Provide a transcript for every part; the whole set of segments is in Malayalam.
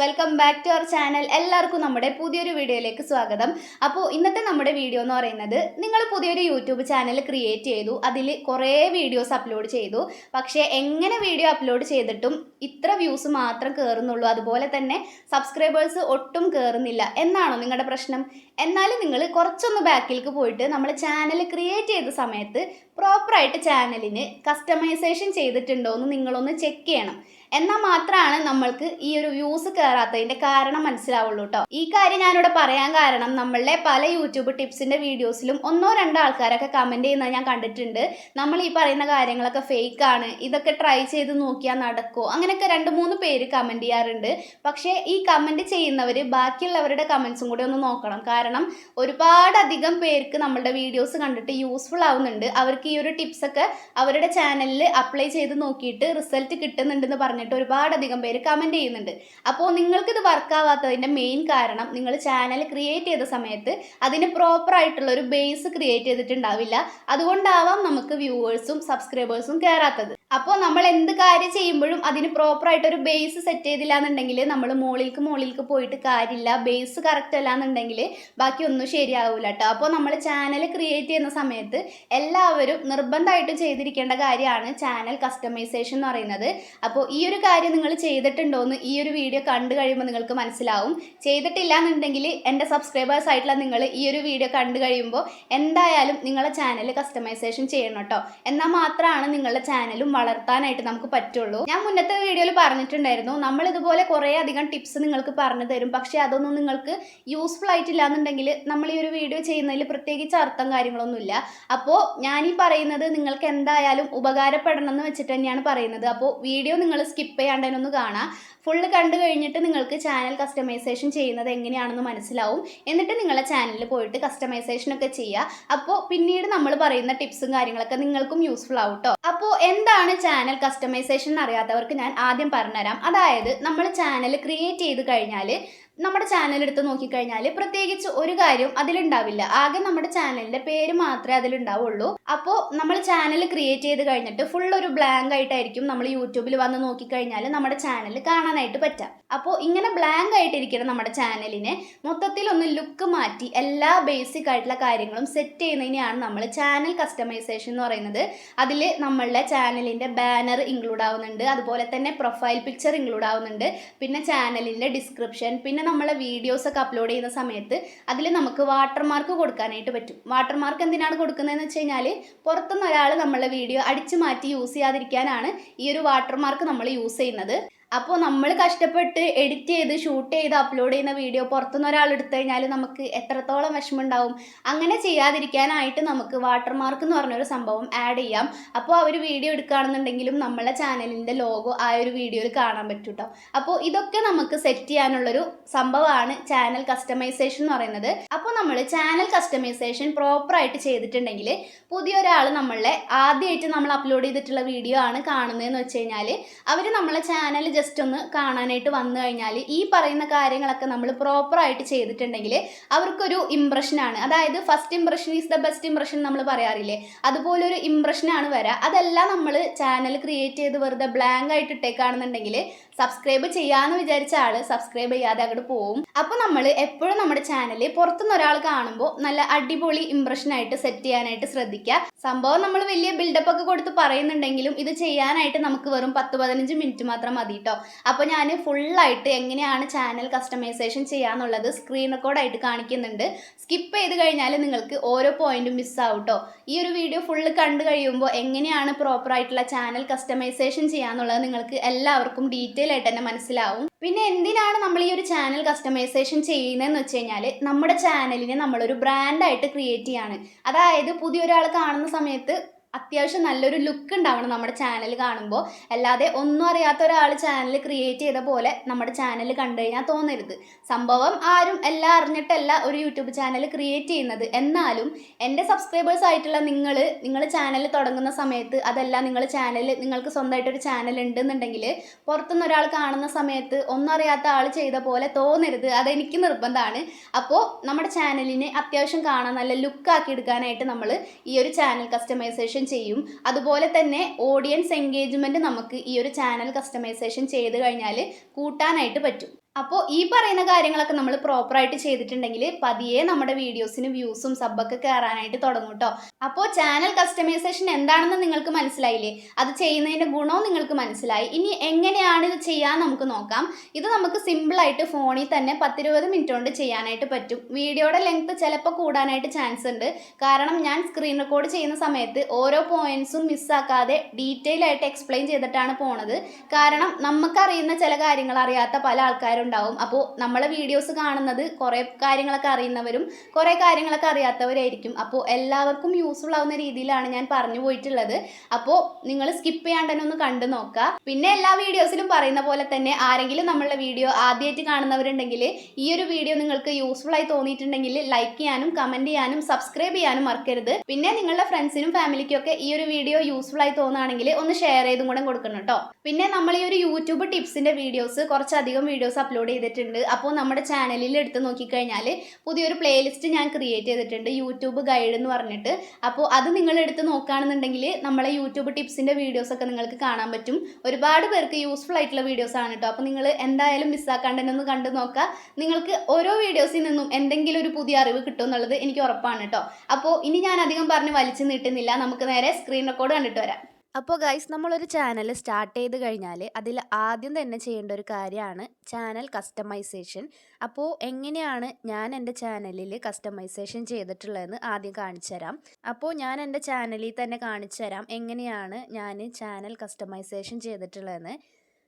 Welcome back to our channel എല്ലാവർക്കും നമ്മുടെ പുതിയൊരു വീഡിയോയിലേക്ക് സ്വാഗതം. അപ്പോൾ ഇന്നത്തെ നമ്മുടെ വീഡിയോ എന്ന് പറയുന്നത് നിങ്ങൾ പുതിയൊരു യൂട്യൂബ് ചാനൽ ക്രിയേറ്റ് ചെയ്തു അതിൽ കുറേ വീഡിയോസ് അപ്ലോഡ് ചെയ്തു. പക്ഷേ എങ്ങനെ വീഡിയോ അപ്ലോഡ് ചെയ്തിട്ടും ഇത്ര വ്യൂസ് മാത്രം കയറുന്നുള്ളൂ അതുപോലെ തന്നെ സബ്സ്ക്രൈബേഴ്സ് ഒട്ടും കയറുന്നില്ല എന്നാണോ നിങ്ങളുടെ പ്രശ്നം? എന്നാലും നിങ്ങൾ കുറച്ചൊന്ന് ബാക്കിലേക്ക് പോയിട്ട് നമ്മൾ ചാനൽ ക്രിയേറ്റ് ചെയ്ത സമയത്ത് പ്രോപ്പറായിട്ട് ചാനലിന് കസ്റ്റമൈസേഷൻ ചെയ്തിട്ടുണ്ടോ എന്ന് നിങ്ങളൊന്ന് ചെക്ക് ചെയ്യണം. എന്നാൽ മാത്രമാണ് നമ്മൾക്ക് ഈ ഒരു വ്യൂസ് കയറാത്തതിന്റെ കാരണം മനസ്സിലാവുള്ളൂ കേട്ടോ ഈ കാര്യം ഞാനിവിടെ പറയാൻ കാരണം നമ്മളുടെ പല യൂട്യൂബ് ടിപ്സിന്റെ വീഡിയോസിലും ഒന്നോ രണ്ടോ ആൾക്കാരൊക്കെ കമന്റ് ചെയ്യുന്നത് ഞാൻ കണ്ടിട്ടുണ്ട്. നമ്മൾ ഈ പറയുന്ന കാര്യങ്ങളൊക്കെ ഫേക്ക് ആണ്. ഇതൊക്കെ ട്രൈ ചെയ്ത് നോക്കിയാൽ നടക്കുമോ അങ്ങനെയൊക്കെ രണ്ട് മൂന്ന് പേര് കമന്റ് ചെയ്യാറുണ്ട്. പക്ഷേ ഈ കമന്റ് ചെയ്യുന്നവർ ബാക്കിയുള്ളവരുടെ കമൻസും കൂടി ഒന്ന് നോക്കണം. കാരണം ഒരുപാടധികം പേർക്ക് നമ്മളുടെ വീഡിയോസ് കണ്ടിട്ട് യൂസ്ഫുൾ ആവുന്നുണ്ട്. അവർക്ക് ഈ ഒരു ടിപ്സൊക്കെ അവരുടെ ചാനലിൽ അപ്ലൈ ചെയ്ത് നോക്കിയിട്ട് റിസൾട്ട് കിട്ടുന്നുണ്ടെന്ന് പറഞ്ഞിട്ട് ഒരുപാടധികം പേര് കമന്റ് ചെയ്യുന്നുണ്ട്. അപ്പോൾ നിങ്ങൾക്കിത് വർക്കാവാത്തതിന്റെ മെയിൻ കാരണം നിങ്ങൾ ചാനൽ ക്രിയേറ്റ് ചെയ്ത സമയത്ത് അതിന് പ്രോപ്പറായിട്ടുള്ള ഒരു ബേസ് ക്രിയേറ്റ് ചെയ്തിട്ടുണ്ടാവില്ല. അതുകൊണ്ടാവാം നമുക്ക് വ്യൂവേഴ്സും സബ്സ്ക്രൈബേഴ്സും കയറാത്തത് അപ്പോൾ നമ്മൾ എന്ത് കാര്യം ചെയ്യുമ്പോഴും അതിന് പ്രോപ്പർ ആയിട്ട് ഒരു ബേസ് സെറ്റ് ചെയ്തില്ല എന്നുണ്ടെങ്കിൽ നമ്മൾ മുകളിലേക്ക് മുകളിലേക്ക് പോയിട്ട് കാര്യമില്ല. ബേസ് കറക്റ്റ് അല്ല എന്നുണ്ടെങ്കിൽ ബാക്കി ഒന്നും ശരിയാവില്ല കേട്ടോ അപ്പോൾ നമ്മൾ ചാനൽ ക്രിയേറ്റ് ചെയ്യുന്ന സമയത്ത് എല്ലാവരും നിർബന്ധമായിട്ട് ചെയ്തിരിക്കേണ്ട കാര്യമാണ് ചാനൽ കസ്റ്റമൈസേഷൻ എന്ന് പറയുന്നത്. അപ്പോൾ ഈ ഒരു കാര്യം നിങ്ങൾ ചെയ്തിട്ടുണ്ടോ എന്ന് ഈ ഒരു വീഡിയോ കണ്ടു കഴിയുമ്പോൾ നിങ്ങൾക്ക് മനസ്സിലാവും. ചെയ്തിട്ടില്ല എന്നുണ്ടെങ്കിൽ എന്റെ സബ്സ്ക്രൈബേഴ്സ് ആയിട്ടുള്ള നിങ്ങൾ ഈ ഒരു വീഡിയോ കണ്ടു കഴിയുമ്പോൾ എന്തായാലും നിങ്ങളെ ചാനൽ കസ്റ്റമൈസേഷൻ ചെയ്യണം കേട്ടോ എന്നാൽ മാത്രമാണ് നിങ്ങളുടെ ചാനലും വളർത്താനായിട്ട് നമുക്ക് പറ്റുള്ളൂ. ഞാൻ മുന്നത്തെ വീഡിയോയിൽ പറഞ്ഞിട്ടുണ്ടായിരുന്നു നമ്മൾ ഇതുപോലെ കുറേ അധികം ടിപ്സ് നിങ്ങൾക്ക് പറഞ്ഞു തരും. പക്ഷേ അതൊന്നും നിങ്ങൾക്ക് യൂസ്ഫുൾ ആയിട്ടില്ല എന്നുണ്ടെങ്കിൽ നമ്മൾ ഈ ഒരു വീഡിയോ ചെയ്യുന്നതിൽ പ്രത്യേകിച്ച് അർത്ഥം കാര്യങ്ങളൊന്നുമില്ല. അപ്പോൾ ഞാൻ ഈ പറയുന്നത് നിങ്ങൾക്ക് എന്തായാലും ഉപകാരപ്പെടണം എന്ന് വെച്ചിട്ട് തന്നെയാണ് പറയുന്നത്. അപ്പോൾ വീഡിയോ നിങ്ങൾ സ്കിപ്പ് ചെയ്യാണ്ട് ഒന്ന് കാണാം. ഫുള്ള് കണ്ടു കഴിഞ്ഞിട്ട് നിങ്ങൾക്ക് ചാനൽ കസ്റ്റമൈസേഷൻ ചെയ്യുന്നത് എങ്ങനെയാണെന്ന് മനസ്സിലാവും. എന്നിട്ട് നിങ്ങളെ ചാനലിൽ പോയിട്ട് കസ്റ്റമൈസേഷൻ ഒക്കെ ചെയ്യുക. അപ്പോൾ പിന്നീട് നമ്മൾ പറയുന്ന ടിപ്സും കാര്യങ്ങളൊക്കെ നിങ്ങൾക്കും യൂസ്ഫുൾ ആവും കേട്ടോ അപ്പോൾ എന്താണ് ചാനൽ കസ്റ്റമൈസേഷൻ എന്ന് അറിയാത്തവർക്ക് ഞാൻ ആദ്യം പറഞ്ഞുതരാം. അതായത് നമ്മൾ ചാനൽ ക്രിയേറ്റ് ചെയ്ത് കഴിഞ്ഞാൽ നമ്മുടെ ചാനൽ എടുത്ത് നോക്കിക്കഴിഞ്ഞാൽ പ്രത്യേകിച്ച് ഒരു കാര്യം അതിലുണ്ടാവില്ല. ആകെ നമ്മുടെ ചാനലിന്റെ പേര് മാത്രമേ അതിലുണ്ടാവുള്ളൂ. അപ്പോൾ നമ്മൾ ചാനൽ ക്രിയേറ്റ് ചെയ്ത് കഴിഞ്ഞിട്ട് ഫുൾ ഒരു ബ്ലാങ്ക് ആയിട്ടായിരിക്കും നമ്മൾ യൂട്യൂബിൽ വന്ന് നോക്കിക്കഴിഞ്ഞാൽ നമ്മുടെ ചാനൽ കാണാനായിട്ട് പറ്റാം അപ്പോൾ ഇങ്ങനെ ബ്ലാങ്ക് ആയിട്ടിരിക്കണം നമ്മുടെ ചാനലിനെ മൊത്തത്തിൽ ഒന്ന് ലുക്ക് മാറ്റി എല്ലാ ബേസിക് ആയിട്ടുള്ള കാര്യങ്ങളും സെറ്റ് ചെയ്യുന്നതിനെയാണ് നമ്മൾ ചാനൽ കസ്റ്റമൈസേഷൻ എന്ന് പറയുന്നത്. അതിൽ നമ്മളുടെ ചാനലിന്റെ ബാനർ ഇൻക്ലൂഡ് ആവുന്നുണ്ട്. അതുപോലെ തന്നെ പ്രൊഫൈൽ പിക്ചർ ഇൻക്ലൂഡ് ആവുന്നുണ്ട്. പിന്നെ ചാനലിന്റെ ഡിസ്ക്രിപ്ഷൻ പിന്നെ നമ്മളെ വീഡിയോസ് ഒക്കെ അപ്ലോഡ് ചെയ്യുന്ന സമയത്ത് അതിൽ നമുക്ക് വാട്ടർമാർക്ക് കൊടുക്കാനായിട്ട് പറ്റും. വാട്ടർമാർക്ക് എന്തിനാണ് കൊടുക്കുന്നതെന്ന് വെച്ച് കഴിഞ്ഞാൽ പുറത്തുനിന്ന് ഒരാൾ നമ്മളെ വീഡിയോ അടിച്ചു മാറ്റി യൂസ് ചെയ്യാതിരിക്കാനാണ് ഈ ഒരു വാട്ടർമാർക്ക് നമ്മൾ യൂസ് ചെയ്യുന്നത്. അപ്പോൾ നമ്മൾ കഷ്ടപ്പെട്ട് എഡിറ്റ് ചെയ്ത് ഷൂട്ട് ചെയ്ത് അപ്ലോഡ് ചെയ്യുന്ന വീഡിയോ പുറത്തുനിന്ന് ഒരാൾ എടുത്തു കഴിഞ്ഞാൽ നമുക്ക് എത്രത്തോളം വിഷമം ഉണ്ടാവും അങ്ങനെ ചെയ്യാതിരിക്കാനായിട്ട് നമുക്ക് വാട്ടർമാർക്ക് എന്ന് പറഞ്ഞൊരു സംഭവം ആഡ് ചെയ്യാം. അപ്പോൾ അവർ വീഡിയോ എടുക്കുകയാണെന്നുണ്ടെങ്കിലും നമ്മളെ ചാനലിന്റെ ലോഗോ ആ ഒരു വീഡിയോയിൽ കാണാൻ പറ്റും കേട്ടോ അപ്പോൾ ഇതൊക്കെ നമുക്ക് സെറ്റ് ചെയ്യാനുള്ളൊരു സംഭവമാണ് ചാനൽ കസ്റ്റമൈസേഷൻ എന്ന് പറയുന്നത്. അപ്പോൾ നമ്മൾ ചാനൽ കസ്റ്റമൈസേഷൻ പ്രോപ്പറായിട്ട് ചെയ്തിട്ടുണ്ടെങ്കിൽ പുതിയൊരാൾ നമ്മളെ ആദ്യമായിട്ട് നമ്മൾ അപ്ലോഡ് ചെയ്തിട്ടുള്ള വീഡിയോ ആണ് കാണുന്നതെന്ന് വെച്ച് കഴിഞ്ഞാൽ അവർ നമ്മളെ ചാനൽ ജസ്റ്റ് ഒന്ന് കാണാനായിട്ട് വന്നു കഴിഞ്ഞാൽ ഈ പറയുന്ന കാര്യങ്ങളൊക്കെ നമ്മൾ പ്രോപ്പറായിട്ട് ചെയ്തിട്ടുണ്ടെങ്കിൽ അവർക്കൊരു ഇമ്പ്രഷനാണ് അതായത് first impression is the best impression നമ്മൾ പറയാറില്ലേ? അതുപോലൊരു ഇമ്പ്രഷനാണ് വരാം. അതെല്ലാം നമ്മൾ ചാനൽ ക്രിയേറ്റ് ചെയ്ത് വെറുതെ ബ്ലാങ്ക് ആയിട്ട് ഇട്ടേക്കാണെന്നുണ്ടെങ്കിൽ സബ്സ്ക്രൈബ് ചെയ്യാന്ന് വിചാരിച്ച ആൾ സബ്സ്ക്രൈബ് ചെയ്യാതെ അങ്ങോട്ട് പോവും. അപ്പോൾ നമ്മൾ എപ്പോഴും നമ്മുടെ ചാനൽ പുറത്തുനിന്ന് ഒരാൾ കാണുമ്പോൾ നല്ല അടിപൊളി ഇമ്പ്രഷൻ ആയിട്ട് സെറ്റ് ചെയ്യാനായിട്ട് ശ്രദ്ധിക്കുക സംഭവം നമ്മൾ വലിയ ബിൽഡപ്പ് ഒക്കെ കൊടുത്ത് പറയുന്നുണ്ടെങ്കിലും ഇത് ചെയ്യാനായിട്ട് നമുക്ക് വെറും പത്ത് പതിനഞ്ച് മിനിറ്റ് മാത്രം മതി കേട്ടോ അപ്പോൾ ഞാൻ ഫുള്ളായിട്ട് എങ്ങനെയാണ് ചാനൽ കസ്റ്റമൈസേഷൻ ചെയ്യാന്നുള്ളത് സ്ക്രീൻ റെക്കോർഡായിട്ട് കാണിക്കുന്നുണ്ട്. സ്കിപ്പ് ചെയ്ത് കഴിഞ്ഞാൽ നിങ്ങൾക്ക് ഓരോ പോയിന്റും മിസ്സാവും കേട്ടോ ഈ ഒരു വീഡിയോ ഫുള്ള് കണ്ടു കഴിയുമ്പോൾ എങ്ങനെയാണ് പ്രോപ്പറായിട്ടുള്ള ചാനൽ കസ്റ്റമൈസേഷൻ ചെയ്യാന്നുള്ളത് നിങ്ങൾക്ക് എല്ലാവർക്കും ഡീറ്റെയിൽ ആയിട്ട് തന്നെ മനസ്സിലാവും. പിന്നെ എന്തിനാണ് നമ്മൾ ഈ ഒരു ചാനൽ കസ്റ്റമൈസേഷൻ ചെയ്യുന്നതെന്ന് വെച്ച് കഴിഞ്ഞാൽ നമ്മുടെ ചാനലിനെ നമ്മളൊരു ബ്രാൻഡായിട്ട് ക്രിയേറ്റ് ചെയ്യാണ്. അതായത് പുതിയൊരാൾ കാണുന്ന സമയത്ത് അത്യാവശ്യം നല്ലൊരു ലുക്ക് ഉണ്ടാവണം നമ്മുടെ ചാനൽ കാണുമ്പോൾ അല്ലാതെ ഒന്നും അറിയാത്ത ഒരാൾ ചാനൽ ക്രിയേറ്റ് ചെയ്ത പോലെ നമ്മുടെ ചാനൽ കണ്ടു കഴിഞ്ഞാൽ തോന്നരുത്. സംഭവം ആരും എല്ലാം അറിഞ്ഞിട്ടല്ല ഒരു യൂട്യൂബ് ചാനൽ ക്രിയേറ്റ് ചെയ്യുന്നത്. എന്നാലും എന്റെ സബ്സ്ക്രൈബേഴ്സ് ആയിട്ടുള്ള നിങ്ങൾ നിങ്ങൾ ചാനൽ തുടങ്ങുന്ന സമയത്ത് അതെല്ലാം നിങ്ങൾ ചാനൽ നിങ്ങൾക്ക് സ്വന്തമായിട്ടൊരു ചാനൽ ഉണ്ടെന്നുണ്ടെങ്കിൽ പുറത്തുനിന്ന് ഒരാൾ കാണുന്ന സമയത്ത് ഒന്നും അറിയാത്ത ആൾ ചെയ്ത പോലെ തോന്നരുത്. അതെനിക്ക് നിർബന്ധമാണ്. അപ്പോൾ നമ്മുടെ ചാനലിനെ അത്യാവശ്യം കാണാൻ നല്ല ലുക്കാക്കി എടുക്കാനായിട്ട് നമ്മൾ ഈ ഒരു ചാനൽ കസ്റ്റമൈസേഷൻ ചെയ്യും. അതുപോലെ തന്നെ ഓഡിയൻസ് എൻഗേജ്മെന്റ് നമുക്ക് ഈ ഒരു ചാനൽ കസ്റ്റമൈസേഷൻ ചെയ്ത് കഴിഞ്ഞാൽ കൂട്ടാനായിട്ട് പറ്റും. അപ്പോൾ ഈ പറയുന്ന കാര്യങ്ങളൊക്കെ നമ്മൾ പ്രോപ്പറായിട്ട് ചെയ്തിട്ടുണ്ടെങ്കിൽ പതിയെ നമ്മുടെ വീഡിയോസിന് വ്യൂസും സബ്ബൊക്കെ കയറാനായിട്ട് തുടങ്ങും കേട്ടോ അപ്പോൾ ചാനൽ കസ്റ്റമൈസേഷൻ എന്താണെന്ന് നിങ്ങൾക്ക് മനസ്സിലായില്ലേ? അത് ചെയ്യുന്നതിന്റെ ഗുണവും നിങ്ങൾക്ക് മനസ്സിലായി. ഇനി എങ്ങനെയാണ് ഇത് ചെയ്യാൻ നമുക്ക് നോക്കാം. ഇത് നമുക്ക് സിമ്പിളായിട്ട് ഫോണിൽ തന്നെ പത്തിരുപത് മിനിറ്റ് കൊണ്ട് ചെയ്യാനായിട്ട് പറ്റും. വീഡിയോയുടെ ലെങ്ത് ചിലപ്പോൾ കൂടാനായിട്ട് ചാൻസ് ഉണ്ട്. കാരണം ഞാൻ സ്ക്രീൻ റെക്കോർഡ് ചെയ്യുന്ന സമയത്ത് ഓരോ പോയിന്റ്സും മിസ്സാക്കാതെ ഡീറ്റെയിൽ ആയിട്ട് എക്സ്പ്ലെയിൻ ചെയ്തിട്ടാണ് പോണത്. കാരണം നമുക്കറിയുന്ന ചില കാര്യങ്ങൾ അറിയാത്ത പല ആൾക്കാരുണ്ടാവും അപ്പോൾ നമ്മളെ വീഡിയോസ് കാണുന്നത് കുറേ കാര്യങ്ങളൊക്കെ അറിയുന്നവരും കുറേ കാര്യങ്ങളൊക്കെ അറിയാത്തവരായിരിക്കും. അപ്പോൾ എല്ലാവർക്കും യൂസ്ഫുൾ ആവുന്ന രീതിയിലാണ് ഞാൻ പറഞ്ഞു പോയിട്ടുള്ളത്. അപ്പോൾ നിങ്ങൾ സ്കിപ്പ് ചെയ്യാണ്ട് തന്നെ ഒന്ന് കണ്ടു നോക്കുക. പിന്നെ എല്ലാ വീഡിയോസിലും പറയുന്ന പോലെ തന്നെ ആരെങ്കിലും നമ്മളുടെ വീഡിയോ ആദ്യമായിട്ട് കാണുന്നവരുണ്ടെങ്കിൽ ഈ ഒരു വീഡിയോ നിങ്ങൾക്ക് യൂസ്ഫുൾ ആയി തോന്നിയിട്ടുണ്ടെങ്കിൽ ലൈക്ക് ചെയ്യാനും കമന്റ് ചെയ്യാനും സബ്സ്ക്രൈബ് ചെയ്യാനും മറക്കരുത്. പിന്നെ നിങ്ങളുടെ ഫ്രണ്ട്സിനും ഫാമിലിക്കും ഒക്കെ ഈ ഒരു വീഡിയോ യൂസ്ഫുൾ ആയി തോന്നുകയാണെങ്കിൽ ഒന്ന് ഷെയർ ചെയ്തും കൂടെ കൊടുക്കണം കേട്ടോ. പിന്നെ നമ്മൾ ഈ ഒരു യൂട്യൂബ് ടിപ്സിന്റെ വീഡിയോസ് കുറച്ചധികം വീഡിയോസ് അപ്ലോഡ് ചെയ്തിട്ടുണ്ട്. അപ്പോൾ നമ്മുടെ ചാനലിൽ എടുത്ത് നോക്കിക്കഴിഞ്ഞാൽ പുതിയൊരു പ്ലേലിസ്റ്റ് ഞാൻ ക്രിയേറ്റ് ചെയ്തിട്ടുണ്ട്. യൂട്യൂബ് ഗൈഡ് എന്ന് പറഞ്ഞിട്ട്. അപ്പോൾ അത് നിങ്ങൾ എടുത്ത് നോക്കുകയാണെന്നുണ്ടെങ്കിൽ നമ്മളെ യൂട്യൂബ് ടിപ്സിന്റെ വീഡിയോസ് ഒക്കെ നിങ്ങൾക്ക് കാണാൻ പറ്റും. ഒരുപാട് പേർക്ക് യൂസ്ഫുൾ ആയിട്ടുള്ള വീഡിയോസ് ആണ് കേട്ടോ. അപ്പോൾ നിങ്ങൾ എന്തായാലും മിസ്സാക്കാണ്ട് തന്നെ ഒന്ന് കണ്ടു നോക്കുക. നിങ്ങൾക്ക് ഓരോ വീഡിയോസിൽ നിന്നും എന്തെങ്കിലും ഒരു പുതിയ അറിവ് കിട്ടും എന്നുള്ളത് എനിക്ക് ഉറപ്പാണ് കേട്ടോ. അപ്പോൾ ഇനി ഞാൻ അധികം പറഞ്ഞ് വലിച്ചു നീട്ടുന്നില്ല. നമുക്ക് നേരെ സ്ക്രീൻ റെക്കോർഡ് കണ്ടിട്ട് വരാം. അപ്പോൾ ഗൈസ് നമ്മളൊരു ചാനൽ സ്റ്റാർട്ട് ചെയ്ത് കഴിഞ്ഞാൽ അതിൽ ആദ്യം തന്നെ ചെയ്യേണ്ട ഒരു കാര്യമാണ് ചാനൽ കസ്റ്റമൈസേഷൻ അപ്പോൾ എങ്ങനെയാണ് ഞാൻ എന്റെ ചാനലിൽ കസ്റ്റമൈസേഷൻ ചെയ്തിട്ടുള്ളതെന്ന് ആദ്യം കാണിച്ചുതരാം അപ്പോൾ ഞാൻ എന്റെ ചാനലിൽ തന്നെ കാണിച്ചു തരാം എങ്ങനെയാണ് ഞാൻ ചാനൽ കസ്റ്റമൈസേഷൻ ചെയ്തിട്ടുള്ളതെന്ന്.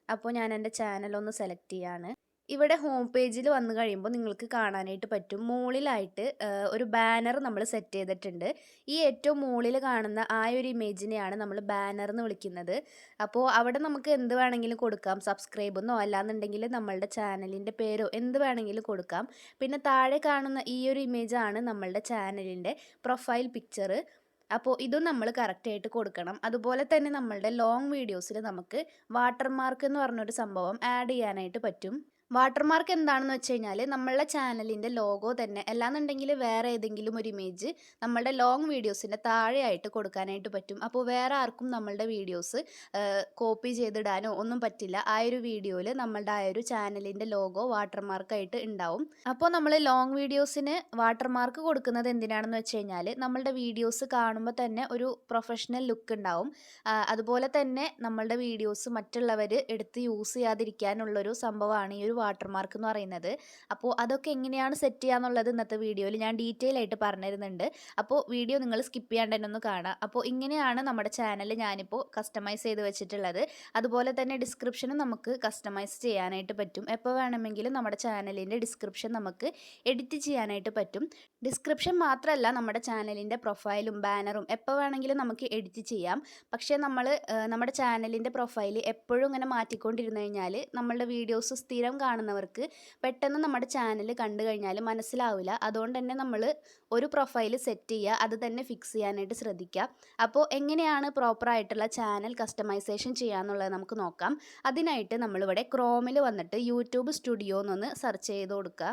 അപ്പോൾ ഞാൻ എന്റെ ചാനൽ ഒന്ന് സെലക്ട് ചെയ്യാണ്. ഇവിടെ ഹോം പേജിൽ വന്നു കഴിയുമ്പോൾ നിങ്ങൾക്ക് കാണാനായിട്ട് പറ്റും. മുകളിലായിട്ട് ഒരു ബാനർ നമ്മൾ സെറ്റ് ചെയ്തിട്ടുണ്ട്. ഈ ഏറ്റവും മുകളിൽ കാണുന്ന ആ ഒരു ഇമേജിനെയാണ് നമ്മൾ ബാനർ എന്ന് വിളിക്കുന്നത്. അപ്പോൾ അവിടെ നമുക്ക് എന്ത് വേണമെങ്കിലും കൊടുക്കാം. സബ്സ്ക്രൈബ് എന്നോ അല്ലാന്നുണ്ടെങ്കിൽ നമ്മളുടെ ചാനലിന്റെ പേരോ എന്ത് വേണമെങ്കിലും കൊടുക്കാം. പിന്നെ താഴെ കാണുന്ന ഈ ഒരു ഇമേജാണ് നമ്മളുടെ ചാനലിന്റെ പ്രൊഫൈൽ പിക്ചർ അപ്പോൾ ഇതും നമ്മൾ കറക്റ്റായിട്ട് കൊടുക്കണം. അതുപോലെ തന്നെ നമ്മളുടെ ലോങ് വീഡിയോസിൽ നമുക്ക് വാട്ടർമാർക്ക് എന്ന് പറഞ്ഞൊരു സംഭവം ആഡ് ചെയ്യാനായിട്ട് പറ്റും. വാട്ടർമാർക്ക് എന്താണെന്ന് വെച്ച് കഴിഞ്ഞാൽ നമ്മളുടെ ചാനലിന്റെ ലോഗോ തന്നെ അല്ലാന്നുണ്ടെങ്കിൽ വേറെ ഏതെങ്കിലും ഒരു ഇമേജ് നമ്മളുടെ ലോങ് വീഡിയോസിന്റെ താഴെയായിട്ട് കൊടുക്കാനായിട്ട് പറ്റും. അപ്പോൾ വേറെ ആർക്കും നമ്മളുടെ വീഡിയോസ് കോപ്പി ചെയ്തിടാനോ ഒന്നും പറ്റില്ല. ആ ഒരു വീഡിയോയിൽ നമ്മളുടെ ആ ഒരു ചാനലിന്റെ ലോഗോ വാട്ടർമാർക്കായിട്ട് ഉണ്ടാവും. അപ്പോൾ നമ്മൾ ലോങ് വീഡിയോസിന് വാട്ടർമാർക്ക് കൊടുക്കുന്നത് എന്തിനാണെന്ന് വെച്ച് കഴിഞ്ഞാൽ നമ്മളുടെ വീഡിയോസ് കാണുമ്പോൾ തന്നെ ഒരു പ്രൊഫഷണൽ ലുക്ക് ഉണ്ടാവും. അതുപോലെ തന്നെ നമ്മളുടെ വീഡിയോസ് മറ്റുള്ളവർ എടുത്ത് യൂസ് ചെയ്യാതിരിക്കാനുള്ളൊരു സംഭവമാണ് ഈ ഒരു വാട്ടർമാർക്ക് എന്ന് പറയുന്നത്. അപ്പോൾ അതൊക്കെ എങ്ങനെയാണ് സെറ്റ് ചെയ്യാന്നുള്ളത് ഇന്നത്തെ വീഡിയോയിൽ ഞാൻ ഡീറ്റെയിൽ ആയിട്ട് പറഞ്ഞിരുന്നുണ്ട് അപ്പോൾ വീഡിയോ നിങ്ങൾ സ്കിപ്പ് ചെയ്യാണ്ട് തന്നെ ഒന്ന് കാണാം അപ്പോൾ ഇങ്ങനെയാണ് നമ്മുടെ ചാനൽ ഞാനിപ്പോൾ കസ്റ്റമൈസ് ചെയ്ത് വെച്ചിട്ടുള്ളത്. അതുപോലെ തന്നെ ഡിസ്ക്രിപ്ഷനും നമുക്ക് കസ്റ്റമൈസ് ചെയ്യാനായിട്ട് പറ്റും. എപ്പോൾ വേണമെങ്കിലും നമ്മുടെ ചാനലിന്റെ ഡിസ്ക്രിപ്ഷൻ നമുക്ക് എഡിറ്റ് ചെയ്യാനായിട്ട് പറ്റും. ഡിസ്ക്രിപ്ഷൻ മാത്രമല്ല നമ്മുടെ ചാനലിന്റെ പ്രൊഫൈലും ബാനറും എപ്പോൾ വേണമെങ്കിലും നമുക്ക് എഡിറ്റ് ചെയ്യാം. പക്ഷേ നമ്മൾ നമ്മുടെ ചാനലിന്റെ പ്രൊഫൈൽ എപ്പോഴും ഇങ്ങനെ മാറ്റിക്കൊണ്ടിരുന്നു കഴിഞ്ഞാൽ നമ്മളുടെ വീഡിയോസ് സ്ഥിരം കാണുന്നവർക്ക് പെട്ടെന്ന് നമ്മുടെ ചാനൽ കണ്ടു കഴിഞ്ഞാൽ മനസ്സിലാവില്ല. അതുകൊണ്ട് തന്നെ നമ്മൾ ഒരു പ്രൊഫൈൽ സെറ്റ് ചെയ്യുക അത് തന്നെ ഫിക്സ് ചെയ്യാനായിട്ട് ശ്രദ്ധിക്കുക. അപ്പോൾ എങ്ങനെയാണ് പ്രോപ്പറായിട്ടുള്ള ചാനൽ കസ്റ്റമൈസേഷൻ ചെയ്യാന്നുള്ളത് നമുക്ക് നോക്കാം. അതിനായിട്ട് നമ്മളിവിടെ ക്രോമിൽ വന്നിട്ട് യൂട്യൂബ് സ്റ്റുഡിയോ എന്നൊന്ന് സെർച്ച് ചെയ്ത് കൊടുക്കുക.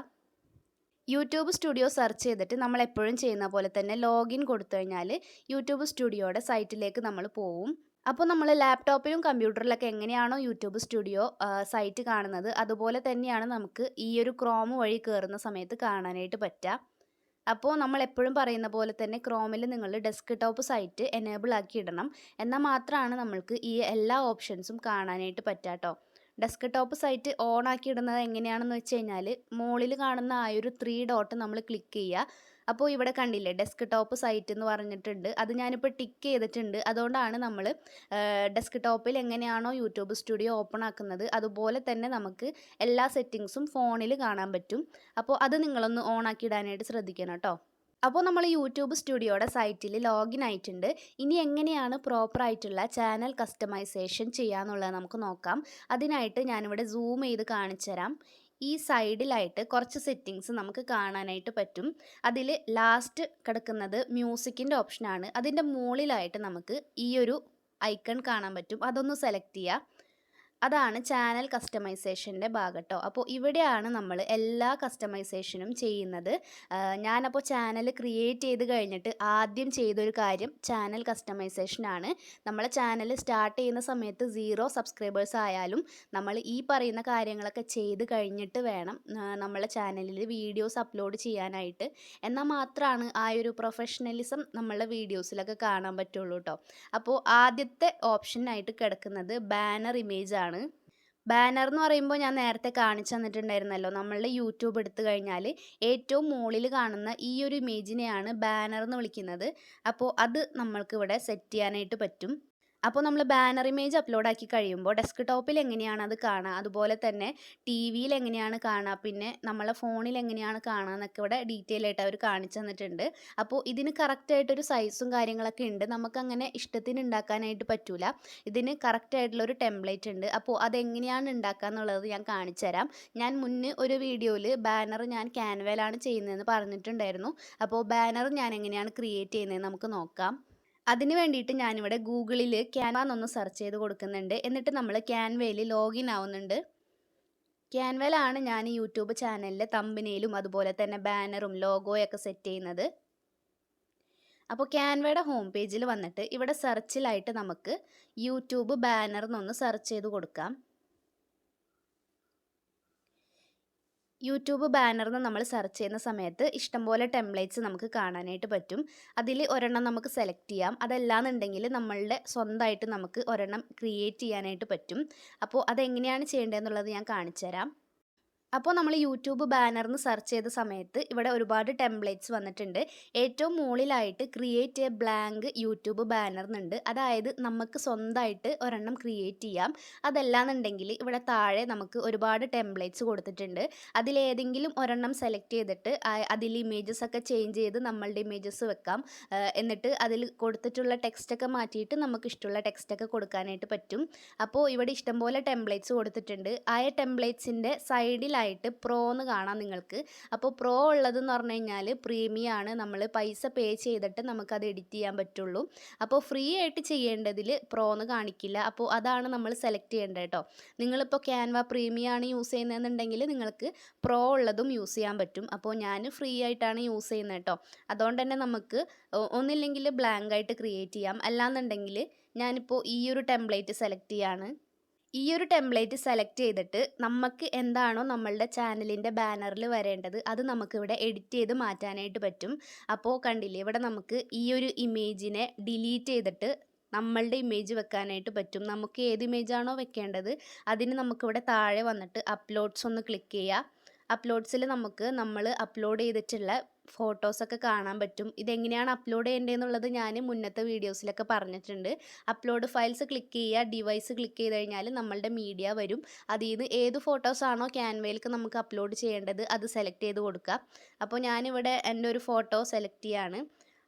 യൂട്യൂബ് സ്റ്റുഡിയോ സെർച്ച് ചെയ്തിട്ട് നമ്മൾ എപ്പോഴും ചെയ്യുന്ന പോലെ തന്നെ ലോഗിൻ കൊടുത്തു കഴിഞ്ഞാൽ യൂട്യൂബ് സ്റ്റുഡിയോയുടെ സൈറ്റിലേക്ക് നമ്മൾ പോവും. അപ്പോൾ നമ്മൾ ലാപ്ടോപ്പിലും കമ്പ്യൂട്ടറിലൊക്കെ എങ്ങനെയാണോ യൂട്യൂബ് സ്റ്റുഡിയോ സൈറ്റ് കാണുന്നത് അതുപോലെ തന്നെയാണ് നമുക്ക് ഈ ഒരു ക്രോം വഴി കയറുന്ന സമയത്ത് കാണാനായിട്ട് പറ്റുക അപ്പോൾ നമ്മൾ എപ്പോഴും പറയുന്ന പോലെ തന്നെ ക്രോമിൽ നിങ്ങൾ ഡെസ്ക് ടോപ്പ് സൈറ്റ് എനേബിൾ ആക്കി ഇടണം. എന്നാൽ മാത്രമാണ് നമ്മൾക്ക് ഈ എല്ലാ ഓപ്ഷൻസും കാണാനായിട്ട് പറ്റാട്ടോ ഡെസ്ക് ടോപ്പ് സൈറ്റ് ഓൺ ആക്കി ഇടുന്നത് എങ്ങനെയാണെന്ന് വെച്ച് കഴിഞ്ഞാൽ മുകളിൽ കാണുന്ന ആ ഒരു ത്രീ ഡോട്ട് നമ്മൾ ക്ലിക്ക് ചെയ്യുക. അപ്പോൾ ഇവിടെ കണ്ടില്ലേ ഡെസ്ക് ടോപ്പ് സൈറ്റ് എന്ന് പറഞ്ഞിട്ടുണ്ട്. അത് ഞാനിപ്പോൾ ടിക്ക് ചെയ്തിട്ടുണ്ട്. അതുകൊണ്ടാണ് നമ്മൾ ഡെസ്ക് ടോപ്പിൽ എങ്ങനെയാണോ യൂട്യൂബ് സ്റ്റുഡിയോ ഓപ്പൺ ആക്കുന്നത് അതുപോലെ തന്നെ നമുക്ക് എല്ലാ സെറ്റിങ്സും ഫോണിൽ കാണാൻ പറ്റും. അപ്പോൾ അത് നിങ്ങളൊന്ന് ഓൺ ആക്കി ഇടാനായിട്ട് ശ്രദ്ധിക്കണം കേട്ടോ. അപ്പോൾ നമ്മൾ യൂട്യൂബ് സ്റ്റുഡിയോയുടെ സൈറ്റിൽ ലോഗിൻ ആയിട്ടുണ്ട്. ഇനി എങ്ങനെയാണ് പ്രോപ്പറായിട്ടുള്ള ചാനൽ കസ്റ്റമൈസേഷൻ ചെയ്യാന്നുള്ളത് നമുക്ക് നോക്കാം. അതിനായിട്ട് ഞാനിവിടെ സൂം ചെയ്ത് കാണിച്ചു തരാം ഈ സൈഡിലായിട്ട് കുറച്ച് സെറ്റിങ്സ് നമുക്ക് കാണാനായിട്ട് പറ്റും. അതിൽ ലാസ്റ്റ് കിടക്കുന്നത് മ്യൂസിക്കിന്റെ ഓപ്ഷനാണ് അതിന്റെ മുകളിലായിട്ട് നമുക്ക് ഈ ഒരു ഐക്കൺ കാണാൻ പറ്റും. അതൊന്ന് സെലക്ട് ചെയ്യുക അതാണ് ചാനൽ കസ്റ്റമൈസേഷന്റെ ഭാഗം കേട്ടോ അപ്പോൾ ഇവിടെയാണ് നമ്മൾ എല്ലാ കസ്റ്റമൈസേഷനും ചെയ്യുന്നത്. ഞാനപ്പോൾ ചാനൽ ക്രിയേറ്റ് ചെയ്ത് കഴിഞ്ഞിട്ട് ആദ്യം ചെയ്തൊരു കാര്യം ചാനൽ കസ്റ്റമൈസേഷനാണ് നമ്മളെ ചാനൽ സ്റ്റാർട്ട് ചെയ്യുന്ന സമയത്ത് സീറോ സബ്സ്ക്രൈബേഴ്സ് ആയാലും നമ്മൾ ഈ പറയുന്ന കാര്യങ്ങളൊക്കെ ചെയ്ത് കഴിഞ്ഞിട്ട് വേണം നമ്മളെ ചാനലിൽ വീഡിയോസ് അപ്ലോഡ് ചെയ്യാനായിട്ട്. എന്നാൽ മാത്രമാണ് ആ ഒരു പ്രൊഫഷണലിസം നമ്മളുടെ വീഡിയോസിലൊക്കെ കാണാൻ പറ്റുള്ളൂ കേട്ടോ അപ്പോൾ ആദ്യത്തെ ഓപ്ഷനായിട്ട് കിടക്കുന്നത് ബാനർ ഇമേജ് ആണ്. ബാനർ എന്ന് പറയുമ്പോൾ ഞാൻ നേരത്തെ കാണിച്ചു തന്നിട്ടുണ്ടായിരുന്നല്ലോ. നമ്മളുടെ യൂട്യൂബ് എടുത്തു കഴിഞ്ഞാൽ ഏറ്റവും മുകളിൽ കാണുന്ന ഈ ഒരു ഇമേജിനെയാണ് ബാനർ എന്ന് വിളിക്കുന്നത്. അപ്പോൾ അത് നമ്മൾക്ക് ഇവിടെ സെറ്റ് ചെയ്യാനായിട്ട് പറ്റും. അപ്പോൾ നമ്മൾ ബാനർ ഇമേജ് അപ്ലോഡ് ആക്കി കഴിയുമ്പോൾ ഡെസ്ക് ടോപ്പിൽ എങ്ങനെയാണ് അത് കാണുക അതുപോലെ തന്നെ ടി വിയിൽ എങ്ങനെയാണ് കാണുക പിന്നെ നമ്മളെ ഫോണിൽ എങ്ങനെയാണ് കാണുക എന്നൊക്കെ ഇവിടെ ഡീറ്റെയിൽ ആയിട്ട് അവർ കാണിച്ചു തന്നിട്ടുണ്ട്. അപ്പോൾ ഇതിന് കറക്റ്റായിട്ടൊരു സൈസും കാര്യങ്ങളൊക്കെ ഉണ്ട്. നമുക്കങ്ങനെ ഇഷ്ടത്തിന് ഉണ്ടാക്കാനായിട്ട് പറ്റൂല. ഇതിന് കറക്റ്റായിട്ടുള്ളൊരു ടെംപ്ലേറ്റ് ഉണ്ട്. അപ്പോൾ അതെങ്ങനെയാണ് ഉണ്ടാക്കുക എന്നുള്ളത് ഞാൻ കാണിച്ചു തരാം. ഞാൻ മുന്നേ ഒരു വീഡിയോയിൽ ബാനർ ഞാൻ ക്യാൻവയിലാണ് ചെയ്യുന്നതെന്ന് പറഞ്ഞിട്ടുണ്ടായിരുന്നു. അപ്പോൾ ബാനർ ഞാൻ എങ്ങനെയാണ് ക്രിയേറ്റ് ചെയ്യുന്നത് നമുക്ക് നോക്കാം. അതിന് വേണ്ടിയിട്ട് ഞാനിവിടെ ഗൂഗിളിൽ ക്യാൻവ എന്നൊന്ന് സെർച്ച് ചെയ്ത് കൊടുക്കുന്നുണ്ട്. എന്നിട്ട് നമ്മൾ ക്യാൻവയിൽ ലോഗിൻ ആവുന്നുണ്ട്. ക്യാൻവയിലാണ് ഞാൻ യൂട്യൂബ് ചാനലിലെ തമ്പനയിലും അതുപോലെ തന്നെ ബാനറും ലോഗോയൊക്കെ സെറ്റ് ചെയ്യുന്നത്. അപ്പോൾ ക്യാൻവയുടെ ഹോം പേജിൽ വന്നിട്ട് ഇവിടെ സെർച്ചിലായിട്ട് നമുക്ക് യൂട്യൂബ് ബാനർ എന്നൊന്ന് സെർച്ച് ചെയ്ത് കൊടുക്കാം. യൂട്യൂബ് ബാനറിന്ന് നമ്മൾ സെർച്ച് ചെയ്യുന്ന സമയത്ത് ഇഷ്ടംപോലെ ടെംപ്ലേറ്റ്സ് നമുക്ക് കാണാനായിട്ട് പറ്റും. അതിൽ ഒരെണ്ണം നമുക്ക് സെലക്ട് ചെയ്യാം. അതല്ലാന്നുണ്ടെങ്കിൽ നമ്മളുടെ സ്വന്തമായിട്ട് നമുക്ക് ഒരെണ്ണം ക്രിയേറ്റ് ചെയ്യാനായിട്ട് പറ്റും. അപ്പോൾ അതെങ്ങനെയാണ് ചെയ്യേണ്ടതെന്നുള്ളത് ഞാൻ കാണിച്ചു തരാം അപ്പോൾ നമ്മൾ യൂട്യൂബ് ബാനറിന്ന് സെർച്ച് ചെയ്ത സമയത്ത് ഇവിടെ ഒരുപാട് ടെംപ്ലേറ്റ്സ് വന്നിട്ടുണ്ട്. ഏറ്റവും മുകളിലായിട്ട് create a blank YouTube banner എന്നുണ്ട് അതായത് നമുക്ക് സ്വന്തമായിട്ട് ഒരെണ്ണം ക്രിയേറ്റ് ചെയ്യാം. അതല്ലാന്നുണ്ടെങ്കിൽ ഇവിടെ താഴെ നമുക്ക് ഒരുപാട് ടെംപ്ലേറ്റ്സ് കൊടുത്തിട്ടുണ്ട്. അതിലേതെങ്കിലും ഒരെണ്ണം സെലക്ട് ചെയ്തിട്ട് അതിൽ ഇമേജസ് ഒക്കെ ചേഞ്ച് ചെയ്ത് നമ്മളുടെ ഇമേജസ് വെക്കാം. എന്നിട്ട് അതിൽ കൊടുത്തിട്ടുള്ള ടെക്സ്റ്റൊക്കെ മാറ്റിയിട്ട് നമുക്ക് ഇഷ്ടമുള്ള ടെക്സ്റ്റൊക്കെ കൊടുക്കാനായിട്ട് പറ്റും. അപ്പോൾ ഇവിടെ ഇഷ്ടംപോലെ ടെംപ്ലേറ്റ്സ് കൊടുത്തിട്ടുണ്ട്. ആ ടെംപ്ലേറ്റ്സിന്റെ സൈഡിലായിട്ട് പ്രോ എന്ന് കാണാം നിങ്ങൾക്ക്. അപ്പോൾ പ്രോ ഉള്ളതെന്ന് പറഞ്ഞു കഴിഞ്ഞാൽ പ്രീമിയം ആണ്. നമ്മൾ പൈസ പേ ചെയ്തിട്ട് നമുക്കത് എഡിറ്റ് ചെയ്യാൻ പറ്റുള്ളൂ. അപ്പോൾ ഫ്രീ ആയിട്ട് ചെയ്യേണ്ടതിൽ പ്രോ എന്ന് കാണിക്കില്ല. അപ്പോൾ അതാണ് നമ്മൾ സെലക്ട് ചെയ്യേണ്ടത് കേട്ടോ. നിങ്ങളിപ്പോൾ ക്യാൻവ പ്രീമിയം ആണ് യൂസ് ചെയ്യുന്നതെന്നുണ്ടെങ്കിൽ നിങ്ങൾക്ക് പ്രോ ഉള്ളതും യൂസ് ചെയ്യാൻ പറ്റും. അപ്പോൾ ഞാൻ ഫ്രീ ആയിട്ടാണ് യൂസ് ചെയ്യുന്നത് കേട്ടോ. അതുകൊണ്ട് തന്നെ നമുക്ക് ഒന്നില്ലെങ്കിൽ ബ്ലാങ്ക് ആയിട്ട് ക്രിയേറ്റ് ചെയ്യാം. അല്ലാന്നുണ്ടെങ്കിൽ ഞാനിപ്പോൾ ഈ ഒരു ടെംപ്ലേറ്റ് സെലക്ട് ചെയ്യാണ്. ഈ ഒരു ടെംപ്ലേറ്റ് സെലക്ട് ചെയ്തിട്ട് നമുക്ക് എന്താണോ നമ്മളുടെ ചാനലിന്റെ ബാനറിൽ വരേണ്ടത് അത് നമുക്കിവിടെ എഡിറ്റ് ചെയ്ത് മാറ്റാനായിട്ട് പറ്റും. അപ്പോൾ കണ്ടില്ലേ ഇവിടെ നമുക്ക് ഈ ഒരു ഇമേജിനെ ഡിലീറ്റ് ചെയ്തിട്ട് നമ്മളുടെ ഇമേജ് വെക്കാനായിട്ട് പറ്റും. നമുക്ക് ഏത് ഇമേജാണോ വെക്കേണ്ടത് അതിന് നമുക്കിവിടെ താഴെ വന്നിട്ട് അപ്ലോഡ്സ് ഒന്ന് ക്ലിക്ക് ചെയ്യുക അപ്ലോഡ്സിൽ നമുക്ക് നമ്മൾ അപ്ലോഡ് ചെയ്തിട്ടുള്ള ഫോട്ടോസൊക്കെ കാണാൻ പറ്റും. ഇതെങ്ങനെയാണ് അപ്ലോഡ് ചെയ്യേണ്ടതെന്നുള്ളത് ഞാൻ മുന്നത്തെ വീഡിയോസിലൊക്കെ പറഞ്ഞിട്ടുണ്ട്. അപ്ലോഡ് ഫയൽസ് ക്ലിക്ക് ചെയ്യുക ഡിവൈസ് ക്ലിക്ക് ചെയ്ത് കഴിഞ്ഞാൽ നമ്മളുടെ മീഡിയ വരും. അതിൽ നിന്ന് ഏത് ഫോട്ടോസാണോ ക്യാൻവയിലേക്ക് നമുക്ക് അപ്ലോഡ് ചെയ്യേണ്ടത് അത് സെലക്ട് ചെയ്ത് കൊടുക്കുക. അപ്പോൾ ഞാനിവിടെ എന്റെ ഒരു ഫോട്ടോ സെലക്ട് ചെയ്യാണ്.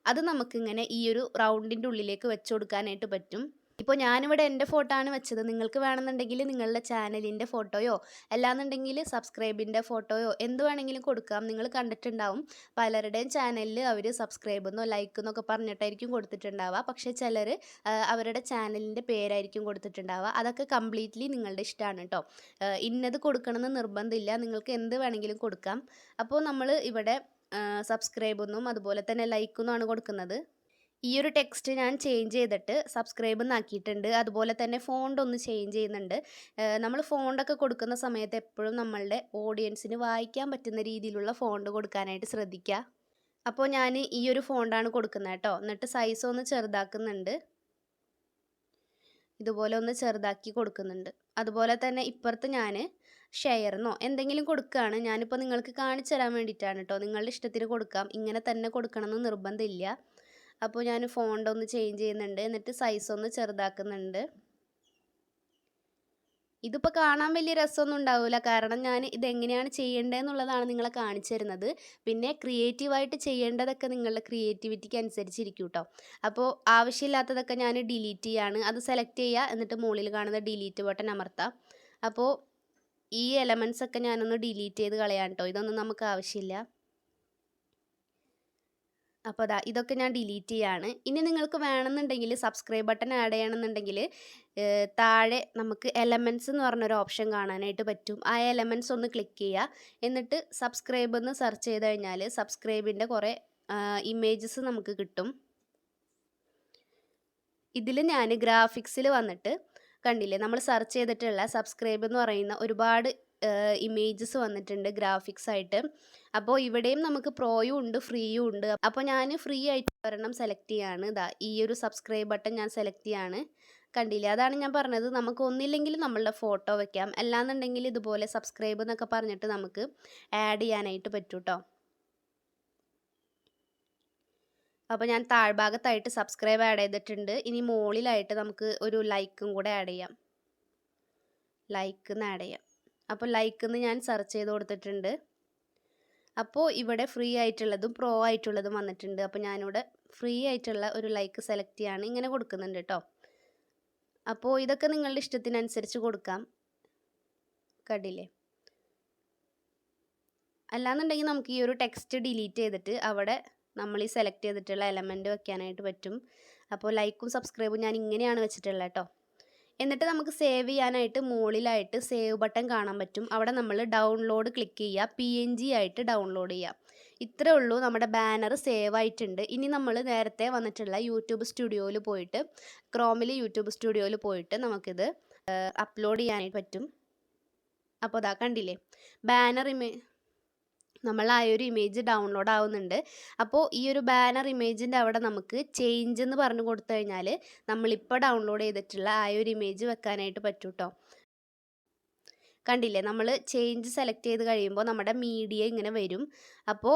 അത് നമുക്കിങ്ങനെ ഈ ഒരു റൗണ്ടിന്റെ ഉള്ളിലേക്ക് വെച്ച് കൊടുക്കാനായിട്ട് പറ്റും. ഇപ്പോൾ ഞാനിവിടെ എന്റെ ഫോട്ടോ ആണ് വെച്ചത്. നിങ്ങൾക്ക് വേണമെന്നുണ്ടെങ്കിൽ നിങ്ങളുടെ ചാനലിന്റെ ഫോട്ടോയോ അല്ലാന്നുണ്ടെങ്കിൽ സബ്സ്ക്രൈബിന്റെ ഫോട്ടോയോ എന്ത് വേണമെങ്കിലും കൊടുക്കാം. നിങ്ങൾ കണ്ടിട്ടുണ്ടാവും. പലരുടെയും ചാനലിൽ അവർ സബ്സ്ക്രൈബ് എന്നോ ലൈക്ക് എന്നൊക്കെ പറഞ്ഞിട്ടായിരിക്കും കൊടുത്തിട്ടുണ്ടാവുക. പക്ഷേ ചിലർ അവരുടെ ചാനലിന്റെ പേരായിരിക്കും കൊടുത്തിട്ടുണ്ടാവുക. അതൊക്കെ കംപ്ലീറ്റ്ലി നിങ്ങളുടെ ഇഷ്ടമാണ് കേട്ടോ ഇന്നത് കൊടുക്കണമെന്ന് നിർബന്ധമില്ല. നിങ്ങൾക്ക് എന്ത് വേണമെങ്കിലും കൊടുക്കാം. അപ്പോൾ നമ്മൾ ഇവിടെ സബ്സ്ക്രൈബ് എന്നും അതുപോലെ തന്നെ ലൈക്ക് ആണ് കൊടുക്കുന്നത്. ഈ ഒരു ടെക്സ്റ്റ് ഞാൻ ചേഞ്ച് ചെയ്തിട്ട് സബ്സ്ക്രൈബ് എന്നാക്കിയിട്ടുണ്ട് അതുപോലെ തന്നെ ഫോണ്ട് ഒന്ന് ചേഞ്ച് ചെയ്യുന്നുണ്ട്. നമ്മൾ ഫോണ്ടൊക്കെ കൊടുക്കുന്ന സമയത്ത് എപ്പോഴും നമ്മളുടെ ഓഡിയൻസിന് വായിക്കാൻ പറ്റുന്ന രീതിയിലുള്ള ഫോണ്ട് കൊടുക്കാനായിട്ട് ശ്രദ്ധിക്കുക അപ്പോൾ ഞാൻ ഈ ഒരു ഫോണ്ടാണ് കൊടുക്കുന്നത് കേട്ടോ. എന്നിട്ട് സൈസ് ഒന്ന് ചെറുതാക്കുന്നുണ്ട്. ഇതുപോലെ ഒന്ന് ചെറുതാക്കി കൊടുക്കുന്നുണ്ട്. അതുപോലെ തന്നെ ഇപ്പുറത്ത് ഞാൻ ഷെയർന്നോ എന്തെങ്കിലും കൊടുക്കുകയാണ് ഞാനിപ്പോൾ നിങ്ങൾക്ക് കാണിച്ചു തരാൻ വേണ്ടിയിട്ടാണ് കേട്ടോ. നിങ്ങളുടെ ഇഷ്ടത്തിന് കൊടുക്കാം. ഇങ്ങനെ തന്നെ കൊടുക്കണമെന്ന് നിർബന്ധമില്ല അപ്പോൾ ഞാൻ ഫോണ്ട് ഒന്ന് ചേഞ്ച് ചെയ്യുന്നുണ്ട്. എന്നിട്ട് സൈസ് ഒന്ന് ചെറുതാക്കുന്നുണ്ട്. ഇതിപ്പോൾ കാണാൻ വലിയ രസമൊന്നും ഉണ്ടാവില്ല. കാരണം ഞാൻ ഇതെങ്ങനെയാണ് ചെയ്യേണ്ടതെന്നുള്ളതാണ് നിങ്ങളെ കാണിച്ചു തരുന്നത്. പിന്നെ ക്രിയേറ്റീവായിട്ട് ചെയ്യേണ്ടതൊക്കെ നിങ്ങളുടെ ക്രിയേറ്റിവിറ്റിക്ക് അനുസരിച്ചിരിക്കും കേട്ടോ അപ്പോൾ ആവശ്യമില്ലാത്തതൊക്കെ ഞാൻ ഡിലീറ്റ് ചെയ്യാണ്. അത് സെലക്ട് ചെയ്യുക. എന്നിട്ട് മുകളിൽ കാണുന്ന ഡിലീറ്റ് ബട്ടൺ അമർത്താം. അപ്പോൾ ഈ എലമെൻസ് ഒക്കെ ഞാനൊന്ന് ഡിലീറ്റ് ചെയ്ത് കളയാം കേട്ടോ ഇതൊന്നും നമുക്ക് ആവശ്യമില്ല. അപ്പോൾ അതാ ഇതൊക്കെ ഞാൻ ഡിലീറ്റ് ചെയ്യാണ്. ഇനി നിങ്ങൾക്ക് വേണമെന്നുണ്ടെങ്കിൽ സബ്സ്ക്രൈബ് ബട്ടൺ ആഡ് ചെയ്യണമെന്നുണ്ടെങ്കിൽ താഴെ നമുക്ക് എലമെന്റ്സ് എന്ന് പറഞ്ഞൊരു ഓപ്ഷൻ കാണാനായിട്ട് പറ്റും. ആ എലമെന്റ്സ് ഒന്ന് ക്ലിക്ക് ചെയ്യുക. എന്നിട്ട് സബ്സ്ക്രൈബ് എന്ന് സെർച്ച് ചെയ്ത് കഴിഞ്ഞാൽ സബ്സ്ക്രൈബിന്റെ കുറേ ഇമേജസ് നമുക്ക് കിട്ടും. ഇതിൽ ഞാൻ ഗ്രാഫിക്സിൽ വന്നിട്ട് കണ്ടില്ലേ നമ്മൾ സെർച്ച് ചെയ്തിട്ടുള്ള സബ്സ്ക്രൈബ് എന്ന് പറയുന്ന ഒരുപാട് ഇമേജസ് വന്നിട്ടുണ്ട് ഗ്രാഫിക്സ് ആയിട്ട്. അപ്പോൾ ഇവിടെയും നമുക്ക് പ്രോയും ഉണ്ട് ഫ്രീയും ഉണ്ട്. അപ്പോൾ ഞാൻ ഫ്രീ ആയിട്ട് ഒരെണ്ണം സെലക്ട് ചെയ്യാണ്. ഇതാ ഈ ഒരു സബ്സ്ക്രൈബ് ബട്ടൺ ഞാൻ സെലക്ട് ചെയ്യാണ്. കണ്ടില്ലേ? അതാണ് ഞാൻ പറഞ്ഞത്. നമുക്ക് ഒന്നില്ലെങ്കിൽ നമ്മളുടെ ഫോട്ടോ വെക്കാം. അല്ലാന്നുണ്ടെങ്കിൽ ഇതുപോലെ സബ്സ്ക്രൈബ് എന്നൊക്കെ പറഞ്ഞിട്ട് നമുക്ക് ആഡ് ചെയ്യാനായിട്ട് പറ്റും കേട്ടോ അപ്പോൾ ഞാൻ താഴ്ഭാഗത്തായിട്ട് സബ്സ്ക്രൈബ് ആഡ് ചെയ്തിട്ടുണ്ട്. ഇനി മുകളിലായിട്ട് നമുക്ക് ഒരു ലൈക്കും കൂടെ ആഡ് ചെയ്യാം. ലൈക്ക് എന്ന് ആഡ് ചെയ്യാം. അപ്പോൾ ലൈക്ക് എന്ന് ഞാൻ സെർച്ച് ചെയ്ത് കൊടുത്തിട്ടുണ്ട്. അപ്പോൾ ഇവിടെ ഫ്രീ ആയിട്ടുള്ളതും പ്രോ ആയിട്ടുള്ളതും വന്നിട്ടുണ്ട്. അപ്പോൾ ഞാനിവിടെ ഫ്രീ ആയിട്ടുള്ള ഒരു ലൈക്ക് സെലക്ട് ചെയ്യാണ് ഇങ്ങനെ കൊടുക്കുന്നുണ്ട് കേട്ടോ അപ്പോൾ ഇതൊക്കെ നിങ്ങളുടെ ഇഷ്ടത്തിനനുസരിച്ച് കൊടുക്കാം. കണ്ടില്ലേ? അല്ലാന്നുണ്ടെങ്കിൽ നമുക്ക് ഈ ഒരു ടെക്സ്റ്റ് ഡിലീറ്റ് ചെയ്തിട്ട് അവിടെ നമ്മൾ ഈ സെലക്ട് ചെയ്തിട്ടുള്ള എലമെന്റ് വെക്കാനായിട്ട് പറ്റും. അപ്പോൾ ലൈക്കും സബ്സ്ക്രൈബും ഞാൻ ഇങ്ങനെയാണ് വെച്ചിട്ടുള്ളത് കേട്ടോ എന്നിട്ട് നമുക്ക് സേവ് ചെയ്യാനായിട്ട് മുകളിലായിട്ട് സേവ് ബട്ടൺ കാണാൻ പറ്റും. അവിടെ നമ്മൾ ഡൗൺലോഡ് ക്ലിക്ക് ചെയ്യുക. പി എൻ ജി ആയിട്ട് ഡൗൺലോഡ് ചെയ്യുക. ഇത്രേ ഉള്ളൂ നമ്മുടെ ബാനർ സേവ് ആയിട്ടുണ്ട്. ഇനി നമ്മൾ നേരത്തെ വന്നിട്ടുള്ള യൂട്യൂബ് സ്റ്റുഡിയോയിൽ പോയിട്ട് ക്രോമിൽ യൂട്യൂബ് സ്റ്റുഡിയോയിൽ പോയിട്ട് നമുക്കിത് അപ്ലോഡ് ചെയ്യാനായിട്ട് പറ്റും. അപ്പോൾ അതാ കണ്ടില്ലേ? ബാനർ ഇമേ നമ്മൾ ആ ഒരു ഇമേജ് ഡൗൺലോഡ് ആവുന്നുണ്ട്. അപ്പോൾ ഈ ഒരു ബാനർ ഇമേജിന്റെ അവിടെ നമുക്ക് ചേഞ്ച് എന്ന് പറഞ്ഞു കൊടുത്തു കഴിഞ്ഞാൽ നമ്മളിപ്പോൾ ഡൗൺലോഡ് ചെയ്തിട്ടുള്ള ആ ഒരു ഇമേജ് വെക്കാനായിട്ട് പറ്റും കണ്ടില്ലേ? നമ്മൾ ചേഞ്ച് സെലക്ട് ചെയ്ത് കഴിയുമ്പോൾ നമ്മുടെ മീഡിയ ഇങ്ങനെ വരും. അപ്പോൾ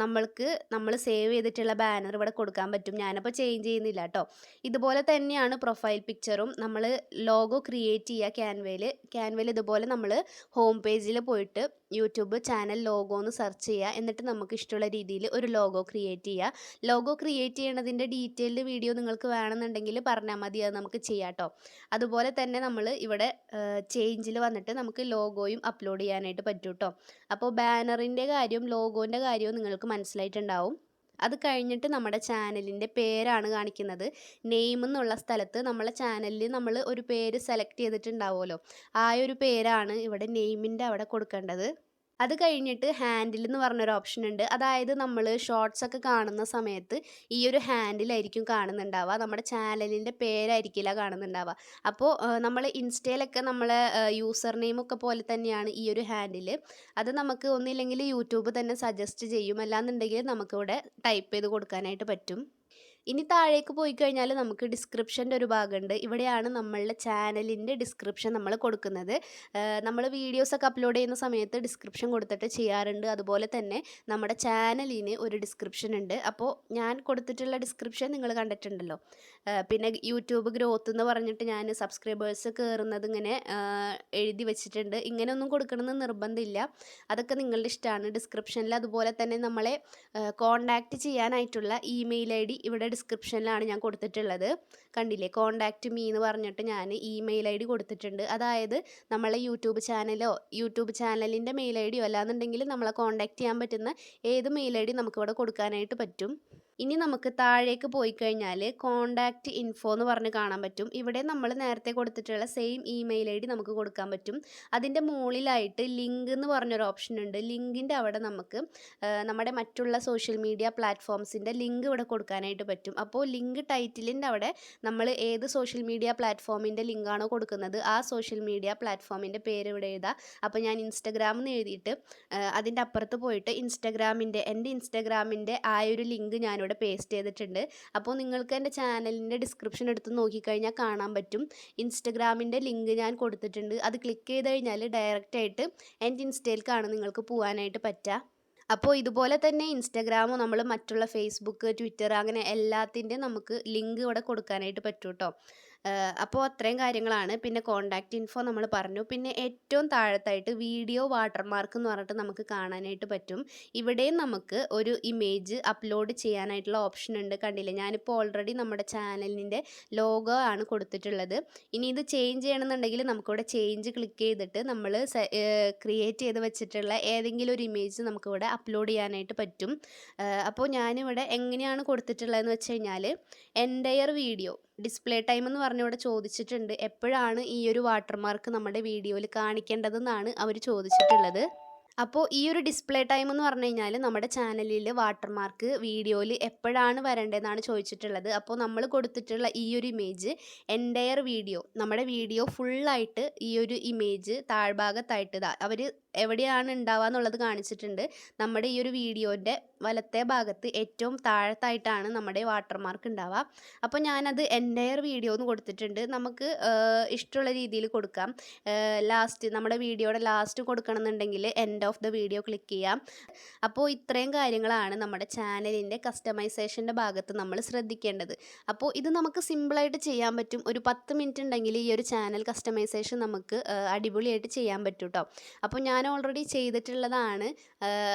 നമ്മൾക്ക് നമ്മൾ സേവ് ചെയ്തിട്ടുള്ള ബാനർ ഇവിടെ കൊടുക്കാൻ പറ്റും. ഞാനപ്പോൾ ചേഞ്ച് ചെയ്യുന്നില്ല കേട്ടോ ഇതുപോലെ തന്നെയാണ് പ്രൊഫൈൽ പിക്ചറും നമ്മൾ ലോഗോ ക്രിയേറ്റ് ചെയ്യുക ക്യാൻവയിൽ ക്യാൻവയിൽ ഇതുപോലെ നമ്മൾ ഹോം പേജിൽ പോയിട്ട് യൂട്യൂബ് ചാനൽ ലോഗോ എന്ന് സെർച്ച് ചെയ്യുക. എന്നിട്ട് നമുക്ക് ഇഷ്ടമുള്ള രീതിയിൽ ഒരു ലോഗോ ക്രിയേറ്റ് ചെയ്യുക. ലോഗോ ക്രിയേറ്റ് ചെയ്യണതിന്റെ ഡീറ്റെയിൽഡ് വീഡിയോ നിങ്ങൾക്ക് വേണമെന്നുണ്ടെങ്കിൽ പറഞ്ഞാൽ മതി. അത് നമുക്ക് ചെയ്യാം കേട്ടോ. അതുപോലെ തന്നെ നമ്മൾ ഇവിടെ ചേഞ്ചിൽ വന്നിട്ട് നമുക്ക് ലോഗോയും അപ്ലോഡ് ചെയ്യാനായിട്ട് പറ്റും കേട്ടോ. അപ്പോൾ ബാനറിന്റെ കാര്യം ലോഗോന്റെ കാര്യവും നിങ്ങൾക്ക് മനസ്സിലായിട്ടുണ്ടാവും. അത് കഴിഞ്ഞിട്ട് നമ്മുടെ ചാനലിന്റെ പേരാണ് കാണിക്കുന്നത്. നെയിം എന്നുള്ള സ്ഥലത്ത് നമ്മളെ ചാനലിൽ നമ്മൾ ഒരു പേര് സെലക്ട് ചെയ്തിട്ടുണ്ടാവുമല്ലോ. ആ ഒരു പേരാണ് ഇവിടെ നെയിമിന്റെ അവിടെ കൊടുക്കേണ്ടത്. അത് കഴിഞ്ഞിട്ട് ഹാൻഡിൽ എന്ന് പറഞ്ഞൊരു ഓപ്ഷൻ ഉണ്ട്. അതായത് നമ്മൾ ഷോർട്സ് ഒക്കെ കാണുന്ന സമയത്ത് ഈ ഒരു ഹാൻഡിലായിരിക്കും കാണുന്നുണ്ടാവുക. നമ്മുടെ ചാനലിന്റെ പേരായിരിക്കില്ല കാണുന്നുണ്ടാവുക. അപ്പോൾ നമ്മൾ ഇൻസ്റ്റയിലൊക്കെ നമ്മളെ യൂസർ നെയിം ഒക്കെ പോലെ തന്നെയാണ് ഈ ഒരു ഹാൻഡിൽ അത് നമുക്ക് ഒന്നില്ലെങ്കിൽ യൂട്യൂബ് തന്നെ സജസ്റ്റ് ചെയ്യും. അല്ലാന്നുണ്ടെങ്കിൽ നമുക്കിവിടെ ടൈപ്പ് ചെയ്ത് കൊടുക്കാനായിട്ട് പറ്റും. ഇനി താഴേക്ക് പോയി കഴിഞ്ഞാൽ നമുക്ക് ഡിസ്ക്രിപ്ഷന്റെ ഒരു ഭാഗമുണ്ട്. ഇവിടെയാണ് നമ്മളുടെ ചാനലിന്റെ ഡിസ്ക്രിപ്ഷൻ നമ്മൾ കൊടുക്കുന്നത്. നമ്മൾ വീഡിയോസൊക്കെ അപ്ലോഡ് ചെയ്യുന്ന സമയത്ത് ഡിസ്ക്രിപ്ഷൻ കൊടുത്തിട്ട് ചെയ്യാറുണ്ട്. അതുപോലെ തന്നെ നമ്മുടെ ചാനലിന് ഒരു ഡിസ്ക്രിപ്ഷൻ ഉണ്ട്. അപ്പോൾ ഞാൻ കൊടുത്തിട്ടുള്ള ഡിസ്ക്രിപ്ഷൻ നിങ്ങൾ കണ്ടിട്ടുണ്ടല്ലോ. പിന്നെ യൂട്യൂബ് ഗ്രോത്ത് എന്ന് പറഞ്ഞിട്ട് ഞാൻ സബ്സ്ക്രൈബേഴ്സ് കയറുന്നത് ഇങ്ങനെ എഴുതി വെച്ചിട്ടുണ്ട്. ഇങ്ങനെയൊന്നും കൊടുക്കണമെന്ന് നിർബന്ധമില്ല. അതൊക്കെ നിങ്ങളുടെ ഇഷ്ടമാണ്. ഡിസ്ക്രിപ്ഷനിൽ അതുപോലെ തന്നെ നമ്മളെ കോണ്ടാക്റ്റ് ചെയ്യാനായിട്ടുള്ള ഇമെയിൽ ഐ ഡി ഇവിടെ ഡിസ്ക്രിപ്ഷനിലാണ് ഞാൻ കൊടുത്തിട്ടുള്ളത്. കണ്ടില്ലേ? കോണ്ടാക്റ്റ് മീ എന്ന് പറഞ്ഞിട്ട് ഞാൻ ഇമെയിൽ ഐ ഡി കൊടുത്തിട്ടുണ്ട്. അതായത് നമ്മളെ യൂട്യൂബ് ചാനലോ യൂട്യൂബ് ചാനലിന്റെ മെയിൽ ഐ ഡിയോ അല്ലാന്നുണ്ടെങ്കിൽ നമ്മളെ കോണ്ടാക്ട് ചെയ്യാൻ പറ്റുന്ന ഏത് മെയിൽ ഐ ഡി നമുക്കിവിടെ കൊടുക്കാനായിട്ട് പറ്റും. ഇനി നമുക്ക് താഴേക്ക് പോയി കഴിഞ്ഞാൽ കോണ്ടാക്റ്റ് ഇൻഫോ എന്ന് പറഞ്ഞ് കാണാൻ പറ്റും. ഇവിടെ നമ്മൾ നേരത്തെ കൊടുത്തിട്ടുള്ള സെയിം ഇമെയിൽ ഐ ഡി നമുക്ക് കൊടുക്കാൻ പറ്റും. അതിന്റെ മുകളിലായിട്ട് ലിങ്ക് എന്ന് പറഞ്ഞൊരു ഓപ്ഷൻ ഉണ്ട്. ലിങ്കിന്റെ അവിടെ നമുക്ക് നമ്മുടെ മറ്റുള്ള സോഷ്യൽ മീഡിയ പ്ലാറ്റ്ഫോംസിന്റെ ലിങ്ക് ഇവിടെ കൊടുക്കാനായിട്ട് പറ്റും. അപ്പോൾ ലിങ്ക് ടൈറ്റിലിന്റെ അവിടെ നമ്മൾ ഏത് സോഷ്യൽ മീഡിയ പ്ലാറ്റ്ഫോമിന്റെ ലിങ്കാണോ കൊടുക്കുന്നത് ആ സോഷ്യൽ മീഡിയ പ്ലാറ്റ്ഫോമിന്റെ പേര് ഇവിടെ എഴുതാം. അപ്പോൾ ഞാൻ ഇൻസ്റ്റഗ്രാം എന്ന് എഴുതിയിട്ട് അതിന്റെ അപ്പുറത്ത് പോയിട്ട് ഇൻസ്റ്റഗ്രാമിന്റെ എന്റെ ഇൻസ്റ്റഗ്രാമിന്റെ ആ ഒരു ലിങ്ക് ഞാനിവിടെ പേസ്റ്റ് ചെയ്തിട്ടുണ്ട്. അപ്പോൾ നിങ്ങൾക്ക് എന്റെ ചാനലിന്റെ ഡിസ്ക്രിപ്ഷൻ എടുത്ത് നോക്കിക്കഴിഞ്ഞാൽ കാണാൻ പറ്റും. ഇൻസ്റ്റഗ്രാമിന്റെ ലിങ്ക് ഞാൻ കൊടുത്തിട്ടുണ്ട്. അത് ക്ലിക്ക് ചെയ്ത് കഴിഞ്ഞാൽ ഡയറക്റ്റായിട്ട് എന്റെ ഇൻസ്റ്റയിലേക്കാണ് നിങ്ങൾക്ക് പോകാനായിട്ട് പറ്റുക. അപ്പോൾ ഇതുപോലെ തന്നെ ഇൻസ്റ്റഗ്രാമോ നമ്മൾ മറ്റുള്ള ഫേസ്ബുക്ക് ട്വിറ്റർ അങ്ങനെ എല്ലാത്തിന്റെയും നമുക്ക് ലിങ്ക് ഇവിടെ കൊടുക്കാനായിട്ട് പറ്റും കേട്ടോ അപ്പോൾ അത്രയും കാര്യങ്ങളാണ്. പിന്നെ കോണ്ടാക്റ്റ് ഇൻഫോ നമ്മൾ പറഞ്ഞു. പിന്നെ ഏറ്റവും താഴത്തായിട്ട് വീഡിയോ വാട്ടർമാർക്ക് എന്ന് പറഞ്ഞിട്ട് നമുക്ക് കാണാനായിട്ട് പറ്റും. ഇവിടെയും നമുക്ക് ഒരു ഇമേജ് അപ്ലോഡ് ചെയ്യാനായിട്ടുള്ള ഓപ്ഷൻ ഉണ്ട്. കണ്ടില്ലേ? ഞാനിപ്പോൾ ഓൾറെഡി നമ്മുടെ ചാനലിന്റെ ലോഗോ ആണ് കൊടുത്തിട്ടുള്ളത്. ഇനി ഇത് ചേഞ്ച് ചെയ്യണമെന്നുണ്ടെങ്കിൽ നമുക്കിവിടെ ചേഞ്ച് ക്ലിക്ക് ചെയ്തിട്ട് നമ്മൾ ക്രിയേറ്റ് ചെയ്ത് വെച്ചിട്ടുള്ള ഏതെങ്കിലും ഒരു ഇമേജ് നമുക്കിവിടെ അപ്ലോഡ് ചെയ്യാനായിട്ട് പറ്റും. അപ്പോൾ ഞാനിവിടെ എങ്ങനെയാണ് കൊടുത്തിട്ടുള്ളതെന്ന് വെച്ച് കഴിഞ്ഞാൽ എന്റയർ വീഡിയോ ഡിസ്പ്ലേ ടൈം എന്ന് പറഞ്ഞ് ഇവിടെ ചോദിച്ചിട്ടുണ്ട്. എപ്പോഴാണ് ഈ ഒരു വാട്ടർമാർക്ക് നമ്മുടെ വീഡിയോയിൽ കാണിക്കേണ്ടതെന്നാണ് അവർ ചോദിച്ചിട്ടുള്ളത്. അപ്പോൾ ഈ ഒരു ഡിസ്പ്ലേ ടൈം എന്ന് പറഞ്ഞു കഴിഞ്ഞാൽ നമ്മുടെ ചാനലിൽ വാട്ടർമാർക്ക് വീഡിയോയിൽ എപ്പോഴാണ് വരേണ്ടതെന്നാണ് ചോദിച്ചിട്ടുള്ളത്. അപ്പോൾ നമ്മൾ കൊടുത്തിട്ടുള്ള ഈ ഒരു ഇമേജ് എന്റയർ വീഡിയോ നമ്മുടെ വീഡിയോ ഫുള്ളായിട്ട് ഈ ഒരു ഇമേജ് താഴ്ഭാഗത്തായിട്ട് അവർ എവിടെയാണ് ഉണ്ടാവുക എന്നുള്ളത് കാണിച്ചിട്ടുണ്ട്. നമ്മുടെ ഈ ഒരു വീഡിയോന്റെ വലത്തെ ഭാഗത്ത് ഏറ്റവും താഴത്തായിട്ടാണ് നമ്മുടെ വാട്ടർമാർക്ക് ഉണ്ടാവുക. അപ്പോൾ ഞാനത് എന്റയർ വീഡിയോ എന്ന് കൊടുത്തിട്ടുണ്ട്. നമുക്ക് ഇഷ്ടമുള്ള രീതിയിൽ കൊടുക്കാം. ലാസ്റ്റ് നമ്മുടെ വീഡിയോയുടെ ലാസ്റ്റ് കൊടുക്കണം എന്നുണ്ടെങ്കിൽ end of the video click ചെയ്യാം. അപ്പോൾ ഇത്രയും കാര്യങ്ങളാണ് നമ്മുടെ ചാനലിന്റെ കസ്റ്റമൈസേഷന്റെ ഭാഗത്ത് നമ്മൾ ശ്രദ്ധിക്കേണ്ടത്. അപ്പോൾ ഇത് നമുക്ക് സിമ്പിളായിട്ട് ചെയ്യാൻ പറ്റും. ഒരു പത്ത് മിനിറ്റ് ഉണ്ടെങ്കിൽ ഈ ഒരു ചാനൽ കസ്റ്റമൈസേഷൻ നമുക്ക് അടിപൊളിയായിട്ട് ചെയ്യാൻ പറ്റും കേട്ടോ അപ്പോൾ ഞാൻ ഓൾറെഡി ചെയ്തിട്ടുള്ളതാണ്.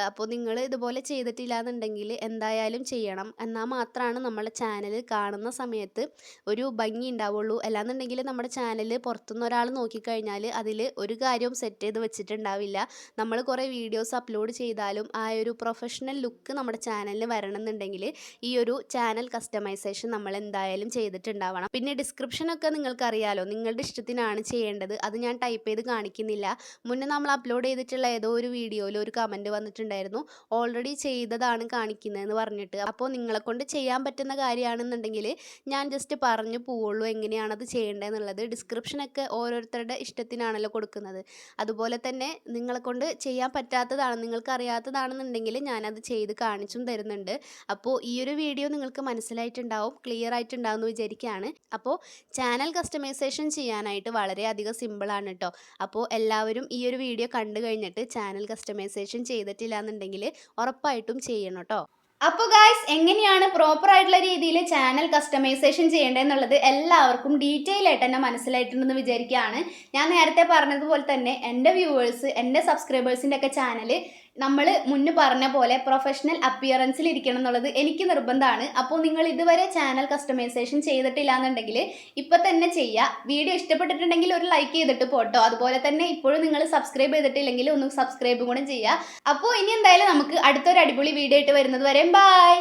അപ്പോൾ നിങ്ങൾ ഇതുപോലെ ചെയ്തിട്ടില്ല എന്നുണ്ടെങ്കിൽ എന്തായാലും ചെയ്യണം. എന്നാൽ മാത്രമാണ് നമ്മളെ ചാനൽ കാണുന്ന സമയത്ത് ഒരു ഭംഗി ഉണ്ടാവുള്ളൂ. അല്ലാന്നുണ്ടെങ്കിൽ നമ്മുടെ ചാനൽ പുറത്തുനിന്ന് ഒരാൾ നോക്കിക്കഴിഞ്ഞാൽ അതിൽ ഒരു കാര്യവും സെറ്റ് ചെയ്ത് വെച്ചിട്ടുണ്ടാവില്ല. നമ്മൾ കുറേ വീഡിയോസ് അപ്ലോഡ് ചെയ്താലും ആ ഒരു പ്രൊഫഷണൽ ലുക്ക് നമ്മുടെ ചാനലിൽ വരണമെന്നുണ്ടെങ്കിൽ ഈ ഒരു ചാനൽ കസ്റ്റമൈസേഷൻ നമ്മൾ എന്തായാലും ചെയ്തിട്ടുണ്ടാവണം. പിന്നെ ഡിസ്ക്രിപ്ഷനൊക്കെ നിങ്ങൾക്കറിയാലോ. നിങ്ങളുടെ ഇഷ്ടത്തിനാണ് ചെയ്യേണ്ടത്. അത് ഞാൻ ടൈപ്പ് ചെയ്ത് കാണിക്കുന്നില്ല. മുന്നേ നമ്മൾ അപ്ലോഡ് ചെയ്തിട്ടുള്ള ഏതോ ഒരു വീഡിയോയിൽ ഒരു കമന്റ് വന്നിട്ടുണ്ടായിരുന്നു. ഓൾറെഡി ചെയ്തതാണ് കാണിക്കുന്നതെന്ന് പറഞ്ഞിട്ട്. അപ്പോൾ നിങ്ങളെ കൊണ്ട് ചെയ്യാൻ പറ്റുന്ന കാര്യമാണെന്നുണ്ടെങ്കിൽ ഞാൻ ജസ്റ്റ് പറഞ്ഞു പോവുള്ളൂ എങ്ങനെയാണത് ചെയ്യേണ്ടതെന്നുള്ളത്. ഡിസ്ക്രിപ്ഷനൊക്കെ ഓരോരുത്തരുടെ ഇഷ്ടത്തിനാണല്ലോ കൊടുക്കുന്നത്. അതുപോലെ തന്നെ നിങ്ങളെ കൊണ്ട് ചെയ്യാൻ പറ്റാത്തതാണ് നിങ്ങൾക്ക് അറിയാത്തതാണെന്നുണ്ടെങ്കിൽ ഞാനത് ചെയ്ത് കാണിച്ചും തരുന്നുണ്ട്. അപ്പോൾ ഈ ഒരു വീഡിയോ നിങ്ങൾക്ക് മനസ്സിലായിട്ടുണ്ടാവും ക്ലിയർ ആയിട്ടുണ്ടാവും എന്ന് വിചാരിക്കുകയാണ്. അപ്പോൾ ചാനൽ കസ്റ്റമൈസേഷൻ ചെയ്യാനായിട്ട് വളരെയധികം സിമ്പിളാണ് കേട്ടോ അപ്പോൾ എല്ലാവരും ഈ ഒരു വീഡിയോ കണ്ടു കഴിഞ്ഞിട്ട് ചാനൽ കസ്റ്റമൈസേഷൻ ചെയ്തിട്ടില്ല എന്നുണ്ടെങ്കിൽ ഉറപ്പായിട്ടും ചെയ്യണം കേട്ടോ അപ്പോൾ ഗായ്സ് എങ്ങനെയാണ് പ്രോപ്പർ ആയിട്ടുള്ള രീതിയിൽ ചാനൽ കസ്റ്റമൈസേഷൻ ചെയ്യേണ്ടതെന്നുള്ളത് എല്ലാവർക്കും ഡീറ്റെയിൽ ആയിട്ട് തന്നെ മനസ്സിലായിട്ടുണ്ടെന്ന് വിചാരിക്കുകയാണ്. ഞാൻ നേരത്തെ പറഞ്ഞതുപോലെ തന്നെ എന്റെ വ്യൂവേഴ്സ് എന്റെ സബ്സ്ക്രൈബേഴ്സിന്റെ ഒക്കെ ചാനൽ നമ്മൾ മുന്നേ പറഞ്ഞ പോലെ പ്രൊഫഷണൽ അപ്പിയറൻസിൽ ഇരിക്കണം എന്നുള്ളത് എനിക്ക് നിർബന്ധമാണ്. അപ്പോൾ നിങ്ങൾ ഇതുവരെ ചാനൽ കസ്റ്റമൈസേഷൻ ചെയ്തിട്ടില്ല എന്നുണ്ടെങ്കിൽ ഇപ്പം തന്നെ ചെയ്യുക വീഡിയോ ഇഷ്ടപ്പെട്ടിട്ടുണ്ടെങ്കിൽ ഒരു ലൈക്ക് ചെയ്തിട്ട് പോട്ടോ. അതുപോലെ തന്നെ ഇപ്പോഴും നിങ്ങൾ സബ്സ്ക്രൈബ് ചെയ്തിട്ടില്ലെങ്കിൽ ഒന്ന് സബ്സ്ക്രൈബ് കൂടെ ചെയ്യുക അപ്പോൾ ഇനി എന്തായാലും നമുക്ക് അടുത്തൊരു അടിപൊളി വീഡിയോ ആയിട്ട് വരുന്നത് വരെ. ബൈ